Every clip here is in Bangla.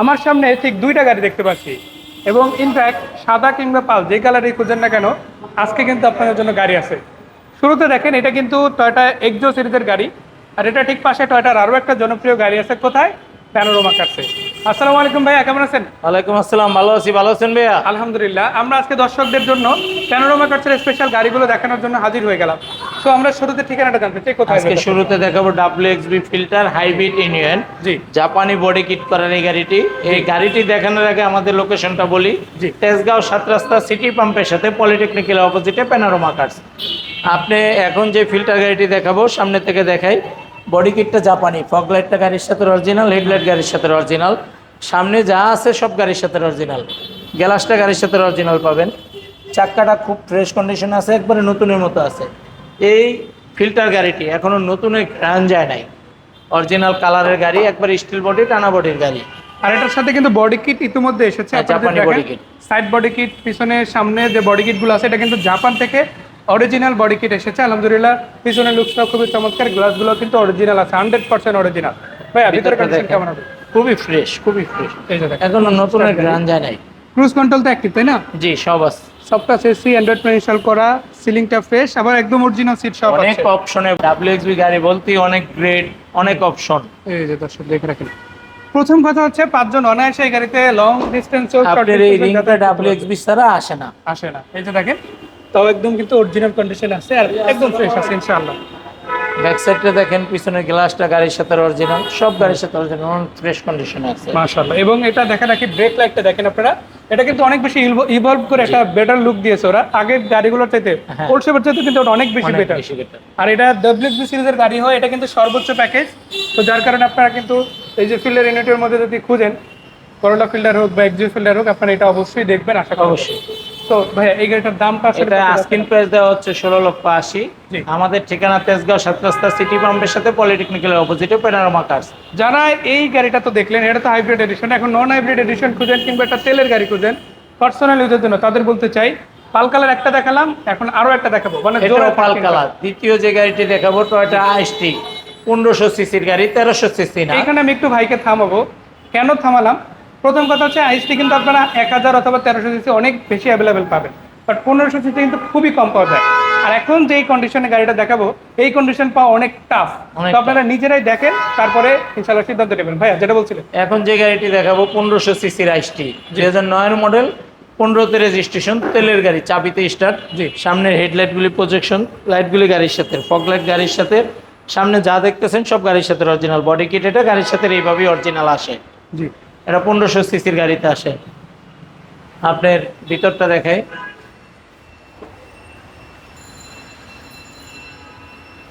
আমার সামনে ঠিক দুইটা গাড়ি দেখতে পাচ্ছি। এবং ইনফ্যাক্ট সাদা কিংবা পাল, যে কালারই খুঁজেন না কেন, আজকে কিন্তু আপনাদের জন্য গাড়ি আছে। শুরুতে দেখেন, এটা কিন্তু টয়টা এক্সো সিরিজের গাড়ি, আর এটা ঠিক পাশে টয়টার আরও একটা জনপ্রিয় গাড়ি আছে, কোথায়? প্যানোরোমা কাটছে আসসালামু আলাইকুম ভাইয়া কেমন আছেন? ওয়ালাইকুম আসসালাম ভালো আছি ভালো আছেন ভাইয়া? আলহামদুলিল্লাহ আমরা আজকে দর্শকদের জন্য প্যানোরোমা কাটছের স্পেশাল গাড়িগুলো দেখানোর জন্য হাজির হয়ে গেলাম। তো আমরা শুরুতে ঠিকানাটা জানতে চাই কোথায় আজকে শুরুতে দেখাবো W XB filter hybrid union G. জাপানি বডি কিট করার এই গাড়িটি। এই গাড়িটি দেখানোর আগে আমাদের লোকেশনটা বলি। তেজগাঁও সাত রাস্তা সিটি পাম্পের সাথে পলিটেকনিক্যাল অপোজিটে প্যানোরামা কার্স আপনি এখন যে ফিল্টার গাড়িটি দেখাবো সামনে থেকে দেখাই। বডি কিটটা জাপানি ফগ লাইটটা গাড়ির সাথে অরিজিনাল হেডলাইট গাড়ির সাথে অরিজিনাল সামনে যা আছে সব গাড়ির সাথে অরিজিনাল গ্যালাসটা গাড়ির সাথে অরিজিনাল পাবেন। চাক্কাটা খুব ফ্রেশ কন্ডিশনে আছে একবারে নতুনের মতো আছে। এই ফিল্টার গাড়িটি এখনও নতুনের গ্রান যায় নাই। অরিজিনাল কালারের গাড়ি একবার স্টিল বডি টানা বডির গাড়ি। আর এটার সাথে কিন্তু বডি কিট ইতিমধ্যে এসেছে। জাপানি body kit। Side body kit পিছনে সামনে যে বডি কিটগুলো আছে এটা কিন্তু জাপান থেকে অরিজিনাল বডি কিট এসেছে। আলহামদুলিল্লাহ পিছনের লুকসটাও খুবই চমৎকার গ্লাসগুলো কিন্তু অরিজিনাল আছে হান্ড্রেড পার্সেন্ট অরিজিনাল ভাই ভিতরে কেমন হবে? খুবই ফ্রেশ খুবই ফ্রেশ এই যে দেখেন এখনও নতুনের গ্রান যায় নাই। ক্রুজ কন্ট্রোল তো অ্যাক্টিভ তাই না? জি সব আছে। সবটা এসি অ্যান্ড্রয়েড ইনস্টল করা সিলিংটা ফ্রেশ আবার একদম অরিজিনাল সিট সব অনেক অপশনে ডাব্লিউ এক্সবি গাড়ি বলতে অনেক গ্রেড অনেক অপশন এই যে দর্শক দেখে রাখেন। প্রথম কথা হচ্ছে পাঁচজন অনায়াসে এই গাড়িতে লং ডিস্টেন্স আপনার এই রিংটা ডাব্লিউ এক্সবি ছাড়া আসে না। আসে না। এই যে দেখেন তাও একদম কিন্তু অরিজিনাল কন্ডিশন আছে আর একদম ফ্রেশ আছে ইনশাআল্লাহ। ব্যাক সাইডটা দেখেন পিছনের গ্লাসটা গাড়ির সাথে অরিজিনাল সব গাড়ির সাথে অরিজিনাল ফ্রেশ কন্ডিশনে আছে। মাশাআল্লাহ। এবং এটা দেখা রাখি ব্রেক লাইটটা দেখেন আপনারা? এটা কিন্তু অনেক বেশি ইভলভ করে একটা বেটার লুক দিয়েছে ওরা। আগের গাড়িগুলোর চাইতে হ্যাঁ। ওল্ড শেপের চাইতে কিন্তু অনেক বেশি বেটার আর এটা ডব্লিউবি সিরিজের গাড়ি হয় এটা কিন্তু সর্বোচ্চ প্যাকেজ তো যার কারণে আপনারা কিন্তু এই যে ফিল্ডার ইউনিটের মধ্যে যদি খুঁজেন করোলা ফিল্ডার হোক বা এক্সিও ফিল্ডার হোক আপনারা এটা অবশ্যই দেখবেন আশা করি। অবশ্যই। তো ভাইয়া এই গাড়িটার দামটা এটা আস্কিন প্রাইস দেওয়া হচ্ছে ষোলো লক্ষ আশি। আমাদের ঠিকানা তেজগাঁও সাত রাস্তা সিটি পাম্পের সাথে পলিটেকনিক্যাল অপোজিটে প্যানোরামা কার্স যারা এই গাড়িটা তো দেখলেন এটা তো হাইব্রিড এডিশন এখন নন হাইব্রিড এডিশন খুঁজেন কিংবা একটা তেলের গাড়ি খুঁজেন পার্সোনাল ইউজের জন্য তাদের বলতে চাই পাল কালার একটা দেখালাম এখন আরও একটা দেখাবো। মানে জোড়া পাল কালার। দ্বিতীয় যে গাড়িটি দেখাবো টয়টা আইসটি পনেরোশো সিসির গাড়ি তেরোশো সিসি না। এইখানে আমি একটু ভাইকে থামাবো। কেন থামালাম? প্রথম কথা হচ্ছে আইসটি কিন্তু আপনারা এক হাজার অথবা তেরোশো সিসি অনেক বেশি অ্যাভেলেবেল পাবেন। বাট পনেরোশো সিসি কিন্তু খুবই কম পাওয়া যায়। আর এখন যেই কন্ডিশনে গাড়িটা দেখাবো এই কন্ডিশন পাওয়া অনেক টাফ তো আপনারা নিজেরাই দেখেন তারপরে ইনশাল্লাহ সিদ্ধান্ত নেবেন। ভাইয়া যেটা বলছিলেন। এখন যে গাড়িটি দেখাবো পনেরোশো সিসির আইসটি। দুই হাজার নয়ের মডেল পনেরোতে রেজিস্ট্রেশন তেলের গাড়ি চাবিতে স্টার্ট জি। সামনের হেডলাইটগুলি প্রজেকশন লাইটগুলি গাড়ির সাথে ফগ লাইট গাড়ির সাথে। সামনে যা দেখতেছেন সব গাড়ির সাথে অরিজিনাল বডি কিট এটা গাড়ির সাথে এইভাবেই অরিজিনাল আসে। জি। এটা পনেরোশো সিসির গাড়িতে আসে। আপনার ভিতরটা দেখায়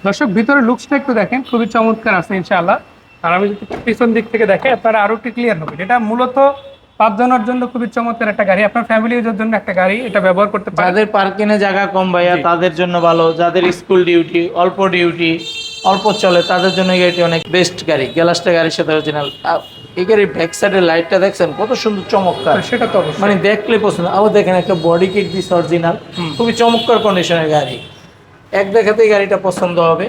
দর্শক ভিতরে লুকসটা একটু দেখেন খুবই চমৎকার আছে ইনশাআল্লাহ। আর আমি যদি পিছন দিক থেকে দেখে আপনারা আরও একটু ক্লিয়ার হবে। এটা মূলত পাঁচজনের জন্য খুবই চমৎকার একটা গাড়ি। আপনার ফ্যামিলি ইউজের জন্য একটা গাড়ি এটা ব্যবহার করতে পারেন যাদের পার্কিং এ জায়গা কম ভাইয়া তাদের জন্য ভালো। যাদের স্কুল ডিউটি অল্প ডিউটি অল্প চলে তাদের জন্য গাড়িটি অনেক বেস্ট গাড়ি। গ্যালাসটা গাড়ির সাথে অরিজিনাল এই গাড়ির ব্যাক সাইডের লাইটটা দেখছেন কত সুন্দর চমৎকার। সেটা তো মানে দেখলে পছন্দ। আবার দেখেন একটা বডি কিট দিস অরিজিনাল। খুবই চমৎকার কন্ডিশনের গাড়ি। এক দেখাতেই গাড়িটা পছন্দ হবে।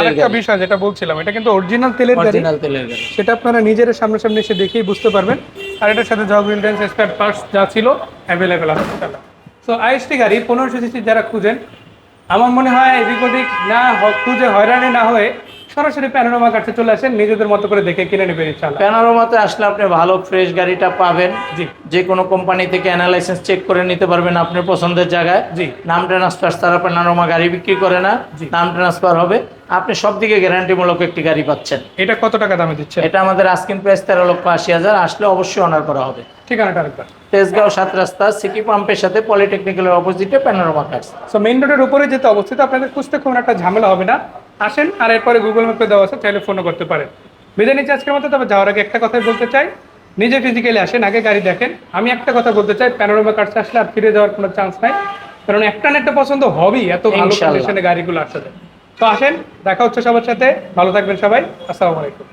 আরেকটা বিষয় যেটা বলছিলাম এটা কিন্তু অরিজিনাল তেলের গাড়ি। তেলের গাড়ি। সেটা আপনারা নিজের সামনাসামনি এসে দেখেই বুঝতে পারবেন। আর এটার সাথে জব ইন্ডেন্স স্পেয়ার পার্টস যা ছিল অ্যাভেলেবেল আছে সো আইএসটি গাড়ি পনেরোশো সিসি যারা খুঁজেন আমার মনে হয় এদিক ওদিক না খুঁজে হয়রানি না হয়ে সরাসরি প্যানোরামা কাছে চলে আসেন নিজেদের মতো করে দেখে কিনে নেবেন ইনশাল্লাহ প্যানোরামাতে আসলে আপনি ভালো ফ্রেশ গাড়িটা পাবেন। জি। যে কোনো কোম্পানি থেকে অ্যানালাইসিস চেক করে নিতে পারবেন আপনার পছন্দের জায়গায়। জি। নাম ট্রান্সফার তারা প্যানোরামা গাড়ি বিক্রি করে না। জি। নাম ট্রান্সফার হবে। আপনি সব দিকে গ্যারান্টিমূলক একটি গাড়ি পাচ্ছেন। এটা কত টাকা দামে দিচ্ছে এটা আমাদের আস্কিন প্রাইস তেরো লক্ষ আশি হাজার আসলে অবশ্যই অনার করা হবে। ঠিকানাটা আরেকবার। তেজগাঁও সাত রাস্তা সিটি পাম্পের সাথে পলিটেকনিক্যালের অপোজিটে প্যানোরামা কার্স সো মেইন রোডের উপরে যেতে অবস্থিত আপনাদের খুঁজতে কোনো একটা ঝামেলা হবে না। আসেন আর এরপরে গুগল ম্যাপে দেওয়া আছে চাইলে ফোনও করতে পারেন। বিদায় নিচ্ছি আজকের মতো তবে যাওয়ার আগে একটা কথাই বলতে চাই। নিজে ফিজিক্যালি আসেন আগে গাড়ি দেখেন। আমি একটা কথা বলতে চাই প্যানোরামা কার্ডসে আসলে আর ফিরে যাওয়ার কোনো চান্স নাই। কারণ একটা না একটা পছন্দ হবেই এত ভালো। কন্ডিশনে গাড়িগুলো আসতে। তো আসেন দেখা হচ্ছে সবার সাথে ভালো থাকবেন সবাই আসসালামু আলাইকুম।